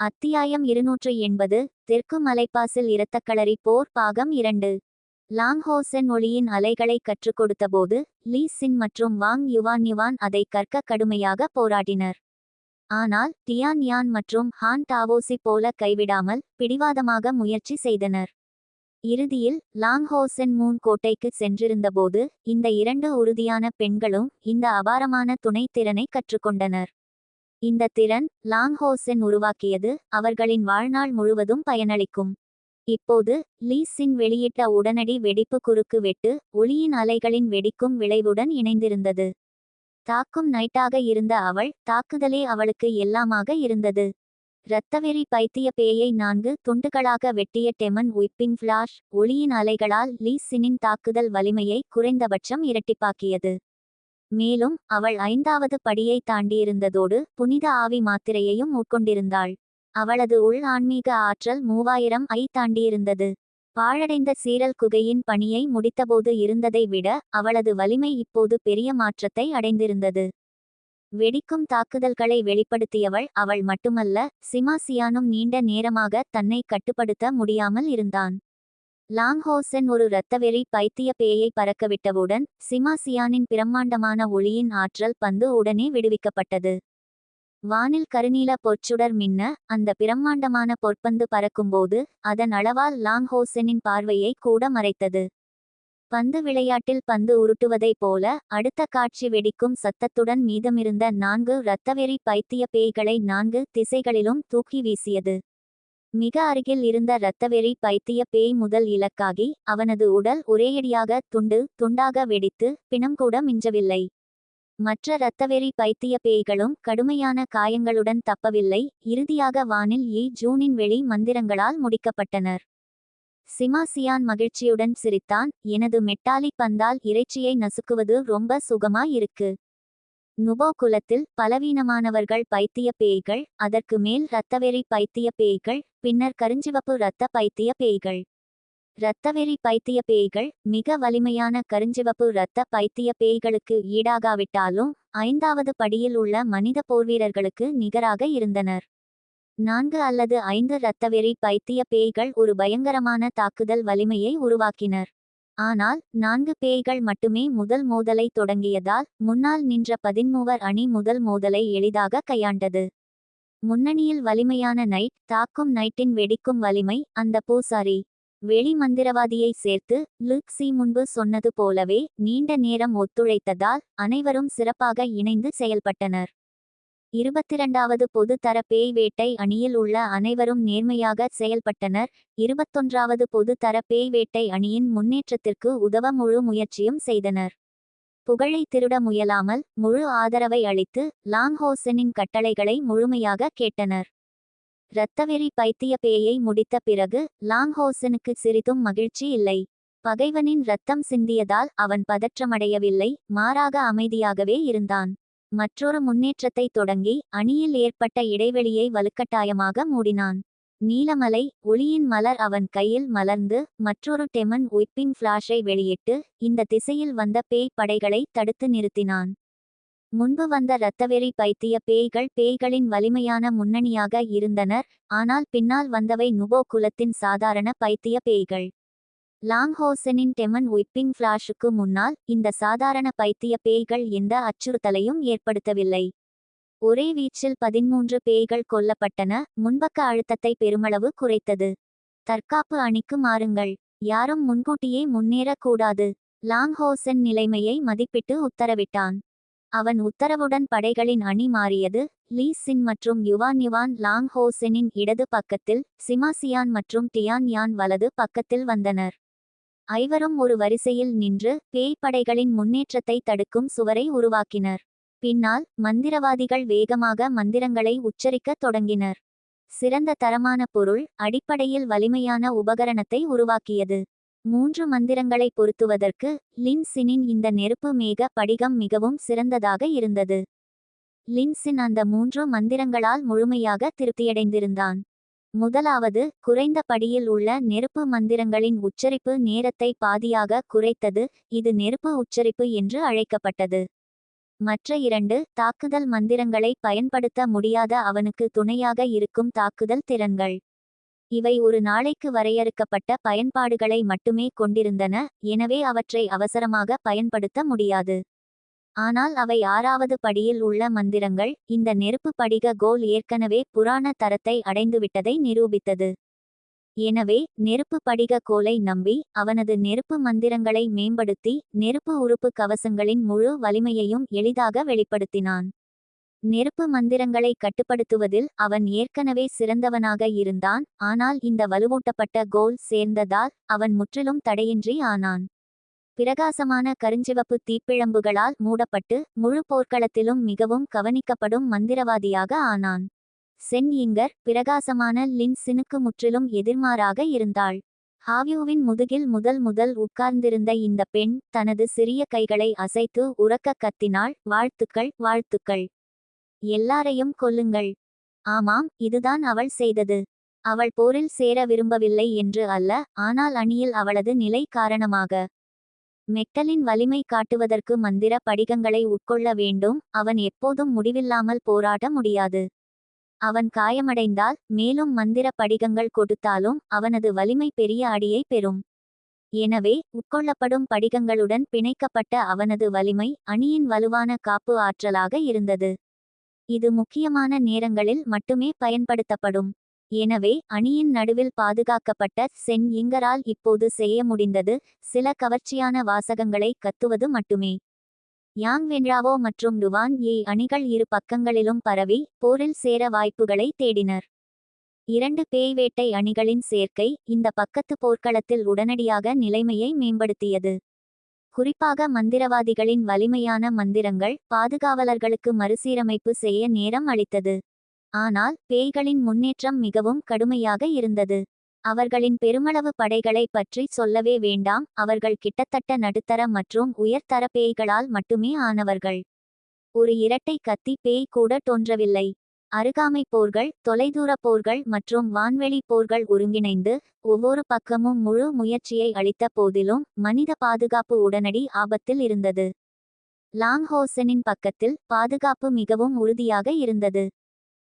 அத்தியாயம் இருநூற்று எண்பது தெற்கு மலைப்பாசில் இரத்தக்களறி போர் பாகம் இரண்டு. லாங்ஹோசென் ஒளியின் அலைகளை கற்றுக் கொடுத்தபோது லீ சின் மற்றும் வாங் யுவான் யுவான் அதை கற்க கடுமையாக போராடினர். ஆனால் டியான் யான் மற்றும் ஹான் டாவோசி போல கைவிடாமல் பிடிவாதமாக முயற்சி செய்தனர். இறுதியில் லாங்ஹோசென் மூன் கோட்டைக்கு சென்றிருந்தபோது இந்த இரண்டு உறுதியான பெண்களும் இந்த அபாரமான துணைத்திறனை கற்றுக்கொண்டனர். இந்த திறன் லாங்ஹோசென் உருவாக்கியது அவர்களின் வாழ்நாள் முழுவதும் பயனளிக்கும். இப்போது லீ சின் வெளியிட்ட உடனடி வெடிப்பு குறுக்கு வெட்டு ஒளியின் அலைகளின் வெடிக்கும் விளைவுடன் இணைந்திருந்தது. தாக்கும் நைட்டாக இருந்த அவள் தாக்குதலே அவளுக்கு எல்லாமாக இருந்தது. இரத்தவெறி பைத்திய பேயை நான்கு துண்டுகளாக வெட்டிய டெமன் உயிப்பின் ஃபிளாஷ் ஒளியின் அலைகளால் லீசினின் தாக்குதல் வலிமையை குறைந்தபட்சம் இரட்டிப்பாக்கியது. மேலும் அவள் ஐந்தாவது படியை தாண்டியிருந்ததோடு புனித ஆவி மாத்திரையையும் உட்கொண்டிருந்தாள். அவளது உள் ஆன்மீக ஆற்றல் மூவாயிரம் ஐ தாண்டியிருந்தது. பாழடைந்த சீரல் குகையின் பணியை முடித்தபோது இருந்ததை விட அவளது வலிமை இப்போது பெரிய மாற்றத்தை அடைந்திருந்தது. வெடிக்கும் தாக்குதல்களை வெளிப்படுத்தியவள் அவள் மட்டுமல்ல சிமாசியானும் நீண்ட நேரமாக தன்னை கட்டுப்படுத்த முடியாமல் இருந்தான். லாங்ஹோசென் ஒரு இரத்தவெறி பைத்திய பேயை பறக்கவிட்டவுடன் சிமாசியானின் பிரம்மாண்டமான ஒளியின் ஆற்றல் பந்து உடனே விடுவிக்கப்பட்டது. வானில் கருநீல பொற்சுடர் மின்ன அந்த பிரம்மாண்டமான பொற்பந்து பறக்கும்போது அதன் அளவால் லாங்ஹோசெனின் பார்வையை கூட மறைத்தது. பந்து விளையாட்டில் பந்து உருட்டுவதைப் போல அடுத்த காட்சி வெடிக்கும் சத்தத்துடன் மீதமிருந்த நான்கு இரத்தவெறி பைத்திய பேய்களை நான்கு திசைகளிலும் தூக்கி வீசியது. மிக அருகில் இருந்த இரத்தவெறி பைத்திய பேய் முதல் இலக்காகி அவனது உடல் ஒரேயடியாக துண்டு துண்டாக வெடித்து பிணம் கூட மிஞ்சவில்லை. மற்ற இரத்தவெறி பைத்திய பேய்களும் கடுமையான காயங்களுடன் தப்பவில்லை. இறுதியாக வானில் ஈ ஜூனின் வெளி மந்திரங்களால் முடிக்கப்பட்டனர். சிமாசியான் மகிழ்ச்சியுடன் சிரித்தான் எனது மெட்டாலிக் பந்தால் இறைச்சியை நசுக்குவது ரொம்ப சுகமா இருக்கு. நுபோ குலத்தில் பலவீனமானவர்கள் பைத்திய பேய்கள் அதற்கு மேல் இரத்தவெறி பைத்திய பேய்கள் பின்னர் கருஞ்சிவப்பு இரத்த பைத்திய பேய்கள். இரத்தவெறி பைத்திய பேய்கள் மிக வலிமையான கருஞ்சிவப்பு இரத்த பைத்திய பேய்களுக்கு ஈடாகாவிட்டாலும் ஐந்தாவது படியில் உள்ள மனித போர்வீரர்களுக்கு நிகராக இருந்தனர். நான்கு அல்லது ஐந்து இரத்தவெறி பைத்திய பேய்கள் ஒரு பயங்கரமான தாக்குதல் வலிமையை உருவாக்கினர். ஆனால் நான்கு பேய்கள் மட்டுமே முதல் மோதலை தொடங்கியதால் முன்னால் நின்ற பதின்மூவர் அணி முதல் மோதலை எளிதாக கையாண்டது. முன்னணியில் வலிமையான நைட் தாக்கும் நைட்டின் வெடிக்கும் வலிமை அந்த பூசாரி. வெளி மந்திரவாதியை சேர்த்து லுக் சி முன்பு சொன்னது போலவே நீண்ட நேரம் ஒத்துழைத்ததால் அனைவரும் சிறப்பாக இணைந்து செயல்பட்டனர். இருபத்திரண்டாவது பொது தர பேய் வேட்டை அணியில் உள்ள அனைவரும் நேர்மையாக செயல்பட்டனர். இருபத்தொன்றாவது பொது தர பேய் வேட்டை அணியின் முன்னேற்றத்திற்கு உதவ முழு முயற்சியும் செய்தனர். புகழை திருட முயலாமல் முழு ஆதரவை அளித்து லாங்ஹோசனின் கட்டளைகளை முழுமையாக கேட்டனர். இரத்தவெறி பைத்திய பேயை முடித்த பிறகு லாங்ஹோசனுக்கு சிறிதும் மகிழ்ச்சி இல்லை. பகைவனின் இரத்தம் சிந்தியதால் அவன் பதற்றமடையவில்லை மாறாக அமைதியாகவே இருந்தான். மற்றொரு முன்னேற்றத்தை தொடங்கி அணியில் ஏற்பட்ட இடைவெளியை வலுக்கட்டாயமாக மூடினான். நீலமலை ஒளியின் மலர் அவன் கையில் மலர்ந்து மற்றொரு டெமன் உயிப்பின் ஃபிளாஷை வெளியிட்டு இந்த திசையில் வந்த பேய் படைகளை தடுத்து நிறுத்தினான். முன்பு வந்த இரத்தவெறி பைத்திய பேய்கள் பேய்களின் வலிமையான முன்னணியாக இருந்தனர் ஆனால் பின்னால் வந்தவை நுபோ குலத்தின் சாதாரண பைத்திய பேய்கள். லாங்ஹோசனின் டெமன் உயிப்பிங் ஃபிளாஷுக்கு முன்னால் இந்த சாதாரண பைத்திய பேய்கள் எந்த அச்சுறுத்தலையும் ஏற்படுத்தவில்லை. ஒரே வீச்சில் பதிமூன்று பேய்கள் கொல்லப்பட்டன முன்பக்க அழுத்தத்தை பெருமளவு குறைத்தது. தற்காப்பு அணிக்கு மாறுங்கள். யாரும் முன்கூட்டியே முன்னேறக்கூடாது. லாங்ஹோசன் நிலைமையை மதிப்பிட்டு உத்தரவிட்டான். அவன் உத்தரவுடன் படைகளின் அணி மாறியது. லீ சின் மற்றும் யுவான் யுவான் லாங் ஹோசெனின் இடது பக்கத்தில் சிமாசியான் மற்றும் டியான் யான் வலது பக்கத்தில் வந்தனர். ஐவரும் ஒரு வரிசையில் நின்று பேய் படைகளின் முன்னேற்றத்தை தடுக்கும் சுவரை உருவாக்கினர். பின்னால் மந்திரவாதிகள் வேகமாக மந்திரங்களை உச்சரிக்கத் தொடங்கினர். சிறந்த தரமான பொருள் அடிப்படையில் வலிமையான உபகரணத்தை உருவாக்கியது. மூன்று மந்திரங்களை பொருத்துவதற்கு லின்சினின் இந்த நெருப்பு மேக படிகம் மிகவும் சிறந்ததாக இருந்தது. லின்சின் அந்த மூன்று மந்திரங்களால் முழுமையாக திருப்தியடைந்திருந்தான். முதலாவது குறைந்த படியில் உள்ள நெருப்பு மந்திரங்களின் உச்சரிப்பு நேரத்தை பாதியாக குறைத்தது இது நெருப்பு உச்சரிப்பு என்று அழைக்கப்பட்டது. மற்ற இரண்டு தாக்குதல் மந்திரங்களை பயன்படுத்த முடியாத அவனுக்கு துணையாக இருக்கும் தாக்குதல் திறன்கள். இவை ஒரு நாளைக்கு வரையறுக்கப்பட்ட பயன்பாடுகளை மட்டுமே கொண்டிருந்தன எனவே அவற்றை அவசரமாக பயன்படுத்த முடியாது. ஆனால் அவை ஆறாவது படியில் உள்ள மந்திரங்கள். இந்த நெருப்பு படிக கோல் ஏற்கனவே புராண தரத்தை அடைந்துவிட்டதை நிரூபித்தது. எனவே நெருப்பு படிக கோலை நம்பி அவனது நெருப்பு மந்திரங்களை மேம்படுத்தி நெருப்பு உறுப்பு கவசங்களின் முழு வலிமையையும் எளிதாக வெளிப்படுத்தினான். நெருப்பு மந்திரங்களை கட்டுப்படுத்துவதில் அவன் ஏற்கனவே சிறந்தவனாக இருந்தான் ஆனால் இந்த வலுவூட்டப்பட்ட கோல் சேர்ந்ததால் அவன் முற்றிலும் தடையின்றி ஆனான். பிரகாசமான கருஞ்சிவப்பு தீப்பிழம்புகளால் மூடப்பட்டு முழு போர்க்களத்திலும் மிகவும் கவனிக்கப்படும் மந்திரவாதியாக ஆனான். சென் இங்கர் பிரகாசமான லின் சினுக்கு முற்றிலும் எதிர்மாறாக இருந்தாள். ஹாவியூவின் முதுகில் முதல் முதல் உட்கார்ந்திருந்த இந்த பெண் தனது சிறிய கைகளை அசைத்து உறக்க கத்தினாள் வாழ்த்துக்கள் வாழ்த்துக்கள். எல்லாரையும் கொல்லுங்கள். ஆமாம் இதுதான் அவள் செய்தது. அவள் போரில் சேர விரும்பவில்லை என்று அல்ல ஆனால் அணியில் அவளது நிலை காரணமாக. மெட்டலின் வலிமை காட்டுவதற்கு மந்திர படிகங்களை உட்கொள்ள வேண்டும். அவன் எப்போதும் முடிவில்லாமல் போராட முடியாது. அவன் காயமடைந்தால் மேலும் மந்திர படிகங்கள் கொடுத்தாலும் அவனது வலிமை பெரிய அடியை பெறும். எனவே உட்கொள்ளப்படும் படிகங்களுடன் பிணைக்கப்பட்ட அவனது வலிமை அணியின் வலுவான காப்பு ஆற்றலாக இருந்தது. இது முக்கியமான நேரங்களில் மட்டுமே பயன்படுத்தப்படும். எனவே அணியின் நடுவில் பாதுகாக்கப்பட்ட சென் இங்கரால் இப்போது செய்ய முடிந்தது சில கவர்ச்சியான வாசகங்களை கத்துவது மட்டுமே. யாங் வென்ராவோ மற்றும் டுவான் ஏ அணிகள் இரு பக்கங்களிலும் பரவி போரில் சேர வாய்ப்புகளை தேடினர். இரண்டு பேய் வேட்டை அணிகளின் சேர்க்கை இந்த பக்கத்து போர்க்களத்தில் உடனடியாக நிலைமையை மேம்படுத்தியது. குறிப்பாக மந்திரவாதிகளின் வலிமையான மந்திரங்கள் பாதுகாவலர்களுக்கு மறுசீரமைப்பு செய்ய நேரம் அளித்தது. ஆனால் பேய்களின் முன்னேற்றம் மிகவும் கடுமையாக இருந்தது. அவர்களின் பெருமளவு படைகளை பற்றி சொல்லவே வேண்டாம். அவர்கள் கிட்டத்தட்ட நடுத்தர மற்றும் உயர்தர பேய்களால் மட்டுமே ஆனவர்கள். ஒரு இரட்டை கத்தி பேய் கூட தோன்றவில்லை. அருகாமை போர்கள் தொலைதூர போர்கள் மற்றும் வான்வெளி போர்கள் ஒருங்கிணைந்து ஒவ்வொரு பக்கமும் முழு முயற்சியை அளித்த போதிலும் மனித பாதுகாப்பு உடனடி ஆபத்தில் இருந்தது. லாங்ஹோசனின் பக்கத்தில் பாதுகாப்பு மிகவும் உறுதியாக இருந்தது.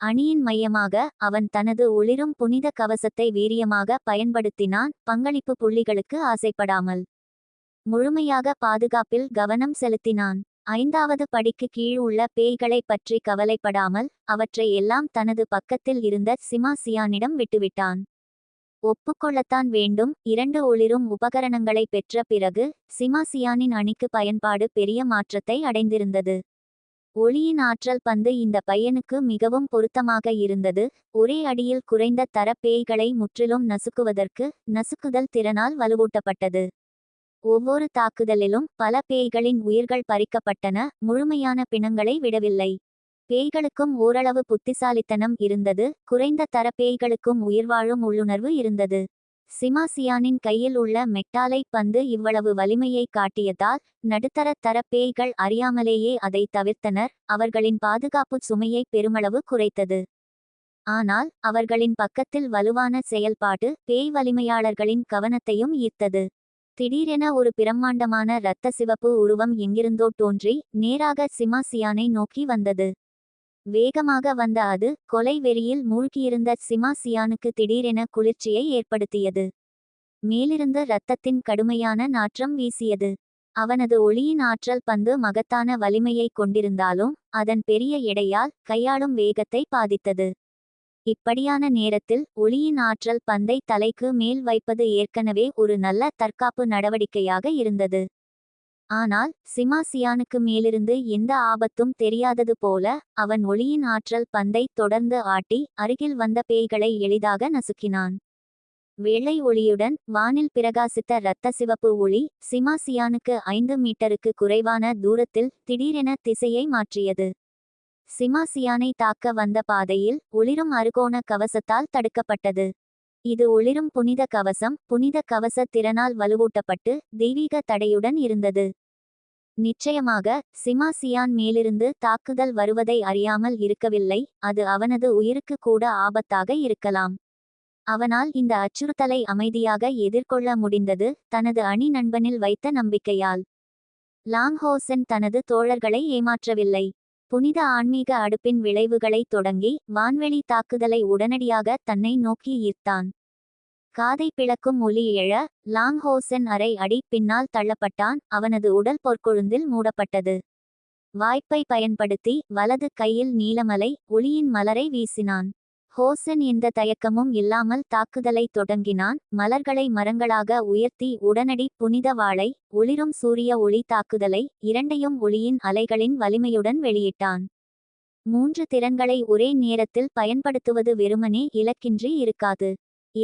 அணியின் மையமாக அவன் தனது ஒளிரும் புனித கவசத்தை வீரியமாக பயன்படுத்தினான். பங்களிப்பு புள்ளிகளுக்கு ஆசைப்படாமல் முழுமையாக பாதுகாப்பில் கவனம் செலுத்தினான். ஐந்தாவது படிக்கு கீழ் உள்ள பேய்களை பற்றி கவலைப்படாமல் அவற்றை எல்லாம் தனது பக்கத்தில் இருந்த சிமா சியானிடம் விட்டுவிட்டான். ஒப்புக்கொள்ளத்தான் வேண்டும். இரண்டு ஒளிரும் உபகரணங்களை பெற்ற பிறகு சிமாசியானின் அணிக்கு பயன்பாடு பெரிய மாற்றத்தை அடைந்திருந்தது. ஒளியின் ஆற்றல் பந்து இந்த பையனுக்கு மிகவும் பொருத்தமாக இருந்தது. ஒரே அடியில் குறைந்த தர பேய்களை முற்றிலும் நசுக்குவதற்கு நசுக்குதல் திறனால் வலுவூட்டப்பட்டது. ஒவ்வொரு தாக்குதலிலும் பல பேய்களின் உயிர்கள் பறிக்கப்பட்டன. முழுமையான பிணங்களை விடவில்லை. பேய்களுக்கும் ஓரளவு புத்திசாலித்தனம் இருந்தது. குறைந்த தர பேய்களுக்கும் உயிர்வாழும் உள்ளுணர்வு இருந்தது. சிமாசியானின் கையில் உள்ள மெட்டாலை பந்து இவ்வளவு வலிமையை காட்டியதால் நடுத்தர தர பேய்கள் அறியாமலேயே அதை தவிர்த்தனர். அவர்களின் பாதுகாப்பு சுமையை பெருமளவு குறைத்தது. ஆனால் அவர்களின் பக்கத்தில் வலுவான செயல்பாடு பேய் வலிமையாளர்களின் கவனத்தையும் ஈர்த்தது. திடீரென ஒரு பிரம்மாண்டமான இரத்த சிவப்பு உருவம் எங்கிருந்தோ தோன்றி நேராக சிமாசியானை நோக்கி வந்தது. வேகமாக வந்த அது கொலை வெறியில் மூழ்கியிருந்த சிமா சியானுக்கு திடீரென குளிர்ச்சியை ஏற்படுத்தியது. மேலிருந்த இரத்தத்தின் கடுமையான நாற்றம் வீசியது. அவனது ஒளியின் ஆற்றல் பந்து மகத்தான வலிமையை கொண்டிருந்தாலும் அதன் பெரிய எடையால் கையாளும் வேகத்தை பாதித்தது. இப்படியான நேரத்தில் ஒளியின் ஆற்றல் பந்தை தலைக்கு மேல் வைப்பது ஏற்கனவே ஒரு நல்ல தற்காப்பு நடவடிக்கையாக இருந்தது. ஆனால் சிமாசியானுக்கு மேலிருந்து எந்த ஆபத்தும் தெரியாதது போல அவன் ஒளியின் ஆற்றல் பந்தை தொடர்ந்து ஆட்டி அருகில் வந்த பேய்களை எளிதாக நசுக்கினான். வெள்ளை ஒளியுடன் வானில் பிரகாசித்த இரத்த சிவப்பு ஒளி சிமாசியானுக்கு ஐந்து மீட்டருக்கு குறைவான தூரத்தில் திடீரென திசையை மாற்றியது. சிமாசியானை தாக்க வந்த பாதையில் ஒளிரும் அருகோண கவசத்தால் தடுக்கப்பட்டது. இது ஒளிரும் புனித கவசம் புனித கவச திறனால் வலுவூட்டப்பட்டு தெய்வீக தடையுடன் இருந்தது. நிச்சயமாக சிமாசியான் மேலிருந்து தாக்குதல் வருவதை அறியாமல் இருக்கவில்லை அது அவனது உயிருக்கு கூட ஆபத்தாக இருக்கலாம். அவனால் இந்த அச்சுறுத்தலை அமைதியாக எதிர்கொள்ள முடிந்தது தனது அணி நண்பனில் வைத்த நம்பிக்கையால். லாங்ஹோசன் தனது தோழர்களை ஏமாற்றவில்லை. புனித ஆன்மீக அடுப்பின் விளைவுகளை தொடங்கி வான்வெளி தாக்குதலை உடனடியாக தன்னை நோக்கி ஈர்த்தான். காதை பிளக்கும் ஒலி எழ லாங்ஹோசன் அரை அடி பின்னால் தள்ளப்பட்டான். அவனது உடல் பொற்கொழுந்தில் மூடப்பட்டது. வாய்ப்பை பயன்படுத்தி வலது கையில் நீலமலை ஒளியின் மலரை வீசினான். ஹோசன் எந்த தயக்கமும் இல்லாமல் தாக்குதலை தொடங்கினான். மலர்களை மரங்களாக உயர்த்தி உடனடி புனித வாளை ஒளிரும் சூரிய ஒளி தாக்குதலை இரண்டையும் ஒளியின் அலைகளின் வலிமையுடன் வெளியிட்டான். மூன்று திறன்களை ஒரே நேரத்தில் பயன்படுத்துவது வெறுமனே இலக்கின்றி இருக்காது.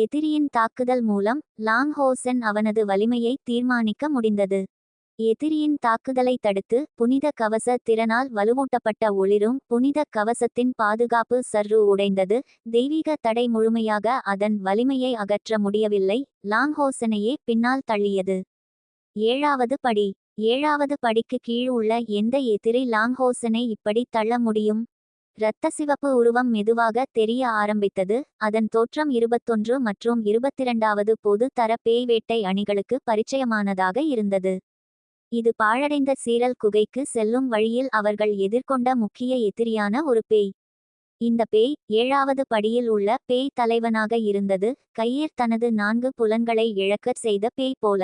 எதிரியின் தாக்குதல் மூலம் லாங்ஹோசன் அவனது வலிமையை தீர்மானிக்க முடிந்தது. எதிரியின் தாக்குதலை தடுத்து புனித கவச திறனால் வலுவூட்டப்பட்ட ஒளிரும் புனித கவசத்தின் பாதுகாப்பு சர்ரு உடைந்தது. தெய்வீக தடை முழுமையாக அதன் வலிமையை அகற்ற முடியவில்லை. லாங்ஹோசனையே பின்னால் தள்ளியது. ஏழாவது படி. ஏழாவது படிக்கு கீழ் உள்ள எந்த எதிரி லாங்ஹோசனை இப்படி தள்ள முடியும்? இரத்த சிவப்பு உருவம் மெதுவாக தெரிய ஆரம்பித்தது. அதன் தோற்றம் இருபத்தொன்று மற்றும் இருபத்திரண்டாவது பொது தர பேய் வேட்டை அணிகளுக்கு பரிச்சயமானதாக இருந்தது. இது பாழடைந்த சீரல் குகைக்கு செல்லும் வழியில் அவர்கள் எதிர்கொண்ட முக்கிய எதிரியான ஒரு பேய். இந்த பேய் ஏழாவது படியில் உள்ள பேய் தலைவனாக இருந்தது. கையேர் தனது நான்கு புலன்களை இழக்கச் செய்த பேய் போல.